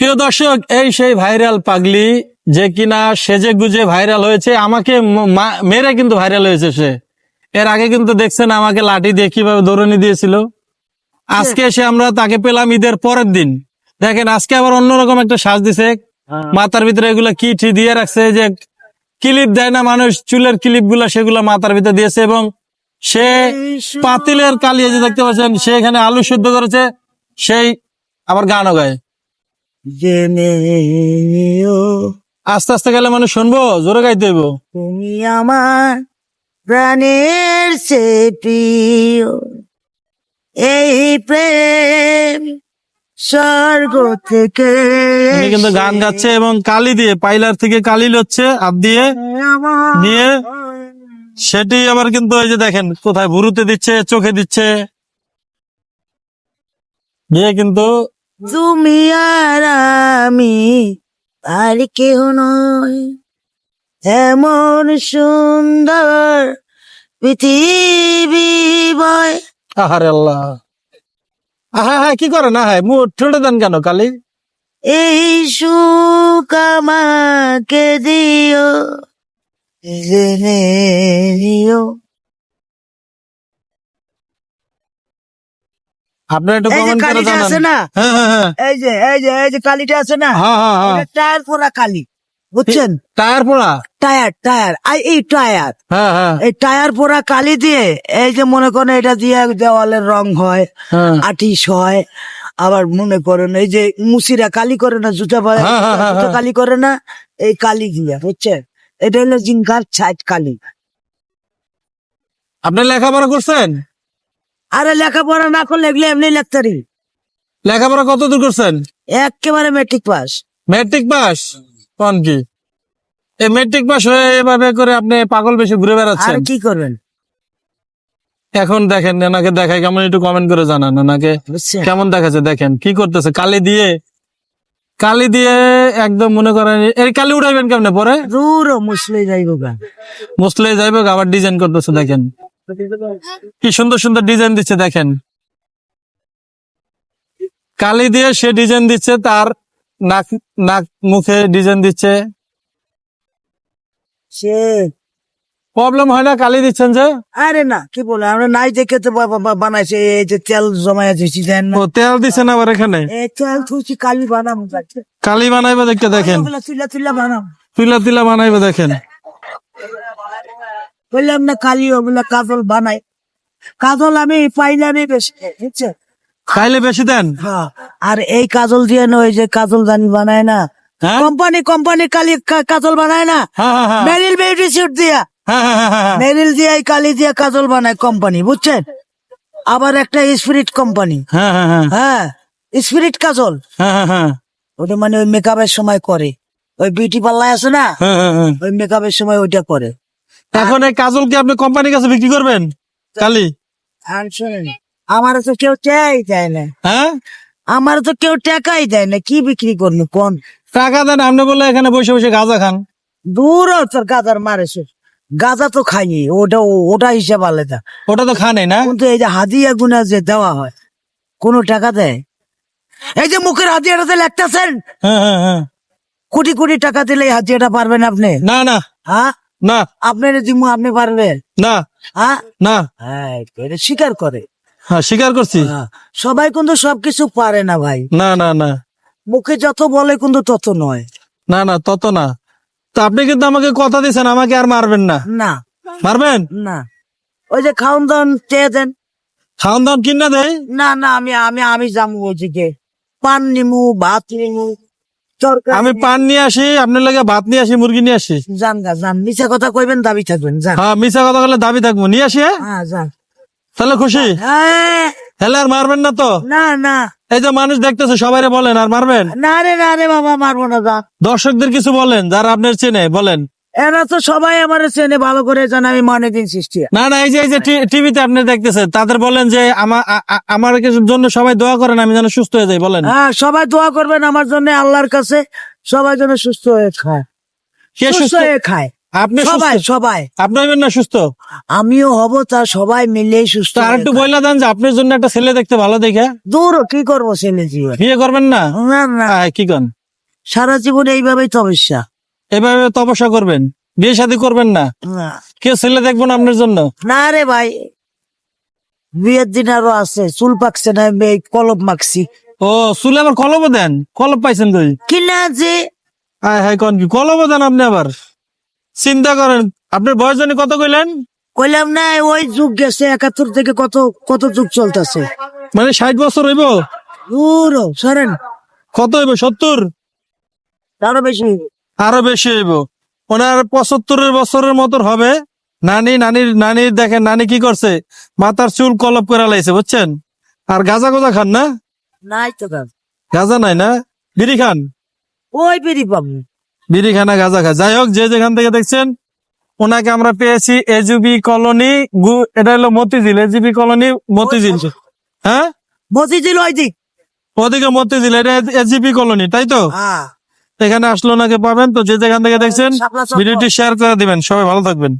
প্রিয় দর্শক এই সেই ভাইরাল পাগলি যে কিনা সেজে গুজে ভাইরাল হয়েছে আমাকে মা- মেরে কিন্তু ভাইরাল হয়েছে সে। এর আগে কিন্তু দেখছেন আমাকে লাঠি দিয়ে কীভাবে দৌড়ানি দিয়েছিল। আজকে এসে আমরা তাকে পেলাম ঈদের পরের দিন। দেখেন আজকে আবার অন্যরকম একটা সাজ দিছে। মাথার ভিতরে এগুলো কি টি দিয়ে রাখছে যে ক্লিপ দেয় না মানুষ চুলের ক্লিপগুলা সেগুলো মাথার ভিতরে দিয়েছে এবং সে পাতিলের কালিয়ে যে দেখতে পাচ্ছেন সে এখানে আলু সিদ্ধ করেছে সেই আবার গানও গায়। জেনে আস্তে আস্তে গেলে মানুষ শুনব জোরে গাইতে হইব। তুমি আমার প্রাণের সে প্রিয়। এই প্রেম স্বর্গ থেকে উনি কিন্তু গান গাচ্ছে এবং কালি দিয়ে পাইলার থেকে কালি লচ্ছে হাত দিয়ে নিয়ে। সেটি আবার কিন্তু ওই যে দেখেন কোথায় ভুরুতে দিচ্ছে চোখে দিচ্ছে। দিয়ে কিন্তু তুমি আর আমি আর কেউ নয় এমন সুন্দর পৃথিবী বয়। আহারে আল্লাহ। আহা হ্যাঁ কি করে না হ্যাঁ মুখ ঠেলে দেন কেন কালি? এই সুখ আমাকে দিও জেনে আপনার একটু কমেন্ট করে কালিটা আছে না? হ্যাঁ হ্যাঁ হ্যাঁ। এই যে এই যে এই যে কালিটা আছে না? টায়ার পোড়া কালি বুঝছেন? টায়ার পোড়া টায়ার টায়ার। আই এই টায়ার। এই টায়ার পোড়া কালি দিয়ে এই যে মনে করেন এটা দিয়ে দেওয়ালের রং হয় আটিশ হয় আবার মনে করেন এই যে মুসিরা কালি করে না জুতা। কালি করে না এই কালি দিয়ে বুঝছেন? এটা হলো জিঙ্কার ছাইট কালি। আপনি লেখাপড়া করছেন? আরে লেখাপড়া না করলে এগুলো এমনি লেখতারি লেখাপড়া কত দূর করছেন? একেবারে মেট্রিক পাস ম্যাট্রিক পাস কোন কি? এই ম্যাট্রিক পাস হয়ে এভাবে করে আপনি পাগল বেশি ঘুরে বেড়াচ্ছেন। আর কি করবেন? এখন দেখেন এনাকে দেখায় কেমন একটু কমেন্ট করে জানান এনাকে কেমন দেখাচ্ছে দেখেন কি করতেছে কালি দিয়ে কালি দিয়ে একদম মনে করেন এই কালি উঠাইবেন কেমনে পরে? মুসলে যাইব গা। মুসলে যাইবে আবার ডিজাইন করতেছে দেখেন। কি সুন্দর সুন্দর ডিজাইন দিচ্ছে দেখেন। কালি দিয়ে সে ডিজাইন দিচ্ছে তার নাক নাক মুখে ডিজাইন দিচ্ছে। সে প্রবলেম হয় না কালি দিচ্ছেন যে? আরে না কি বলে আমরা নাই দেখে তো বানাইছে এই যে তেল জমায় দিয়েছি দেন না। ও তেল দিচ্ছেন আবার এখানে? এই তেল থুচি কালি বানাম কালি বানাইবে দেখতে দেখেন। তুলা তুলা বানাম তুলা তুলা বানাইবে দেখেন। বললাম না কালি ওগুলা কাজল বানাই। কাজল আমি পাইলামই বেশি বুঝছে খাইলে বেশি দেন? হ্যাঁ আর এই কাজল দিয়ে না ওই যে কাজল দানি বানায় না। হ্যাঁ? কোম্পানি কোম্পানি কালি কাজল বানায় না? হ্যাঁ মেরিল বিউটি স্যুট দিয়া। মেরিল দিয়ে কালি দিয়ে কাজল বানায় কোম্পানি বুঝছেন? আবার একটা স্পিরিট কোম্পানি। হ্যাঁ স্পিরিট কাজল। ওটা মানে ওই মেকআপের সময় করে। ওই বিউটি পার্লার আছে না? ওই মেকআপের সময় ওইটা করে। এখন এই কাজল কি আপনি কোম্পানির কাছে বিক্রি করবেন? কালি? আমার তো কেউ টাকাই দেয় না। হ্যাঁ? আমার তো কেউ টাকাই দেয় না কি বিক্রি করব কোন? টাকা দেন আপনি বলে এখানে বসে বসে গাঁজা খান। দূর তোর গাজার মারেছে গাজা তো খাই ওটা ওটা হিসাব আলাদা। ওটা তো খানে না? কিন্তু এই যে হাদিয়া গুনা যে দেওয়া হয় কোনো টাকা দেয়? এই যে মুখের হাতিয়াটাতে লেখতেছেন হ্যাঁ হ্যাঁ হ্যাঁ। কোটি কোটি টাকা দিলে হাতিয়াটা পারবেন আপনি? না না। হ্যাঁ? না। আপনার দিমু আপনি পারবেন না। হ্যাঁ না। হ্যাঁ স্বীকার করে। হ্যাঁ স্বীকার করছি। সবাই কিন্তু সবকিছু পারে না ভাই। না না না। মুখে যত বলে কিন্তু তত নয়। না না তত না। তো আপনি কিন্তু আমাকে কথা দিয়েছেন আমাকে আর মারবেন না। না। মারবেন? না। ওই যে খাওন দাওন চেয়ে দেন। খাওয়ান দাওয়ান কিনা দেয়? না না আমি আমি আমি যাব ওইদিকে। পান নিমু ভাত নিমু। আমি পান নিয়ে আসি আপনার লাগে ভাত নিয়ে আসি মুরগি নিয়ে আসি। যান গা যান। মিছা কথা কইবেন দাবি থাকবেন যান। হ্যাঁ মিছা কথা কইলে দাবি থাকব। নিয়ে আসি হ্যাঁ? যান। তাহলে খুশি? হ্যাঁ, আর মারবেন না তো? না না। এই যে মানুষ দেখতেছে সবাই বলেন আর মারবেন? না রে না রে বাবা মারবো না যা দর্শকদের কিছু বলেন যারা আপনার চেনে বলেন। এরা তো সবাই আমার চেনে ভালো করে জানে আমি মনে দিন সৃষ্টি। না না এই যে এই যে টিভিতে আপনি দেখতেছেন তাদের বলেন যে আমার আমার জন্য সবাই দোয়া করেন আমি যেন সুস্থ হয়ে যাই বলেন। হ্যাঁ সবাই দোয়া করবেন আমার জন্য আল্লাহর কাছে সবাই যেন সুস্থ হয়ে খায়। কে সুস্থ হয়ে খায়। আপনি সবাই সবাই। আপনি হবেন না সুস্থ? আমিও হব তা সবাই মিলেই সুস্থ আর একটু। বইলা দেন যে আপনার জন্য একটা ছেলে দেখতে ভালো দেখে। দূর কি করব ছেলে জীবন? বিয়ে করবেন না? না না। কি কন? সারা জীবন এইভাবেই তপস্যা এভাবে তপস্যা করবেন? বিয়ে শাদী করবেন না? না। কেউ ছেলে দেখব না আপনার জন্য? না রে ভাই। বিয়ের দিন আরও আছে চুল পাকছে না আমি এই কলম মাখছি। ও চুলে আবার কলব দেন? কলব পাইছেন কই? কিনা যে? হায় হায় কন কি কলব দেন আপনি আবার? চিন্তা করেন আপনার বয়স জানি কত কইলেন? কইলাম না ওই যুগ গেছে একাত্তর থেকে কত কত যুগ চলতেছে। মানে ষাট বছর হইব? দূর সরেন। কত হইব সত্তর? আরও বেশি আরও বেশি হইব। ওনার পঁচাত্তরের বছরের মতন হবে। নানি নানির নানির দেখেন নানি কি করছে? মাথার চুল কলপ করে লাইছে বুঝছেন? আর গাজা গোজা খান না? নাই তো গাজা। নাই না? বিড়ি খান? ওই বেরি পাবো। বিড়ি খানা গাজা খায় যাই হোক যে যেখান থেকে দেখছেন ওনাকে আমরা পেয়েছি এজুবি কলোনি গু- এটা হলো মতিঝিল। AGB colony Motijheel. হ্যাঁ? মতিঝিল ওই দিক ওদিকে মতিঝিল এটা এজিবি কলোনি তাই তো? হ্যাঁ। এখানে আসলে ওনাকে পাবেন তো যে যেখান থেকে দেখছেন ভিডিওটি শেয়ার করে দিবেন। সবাই ভালো থাকবেন।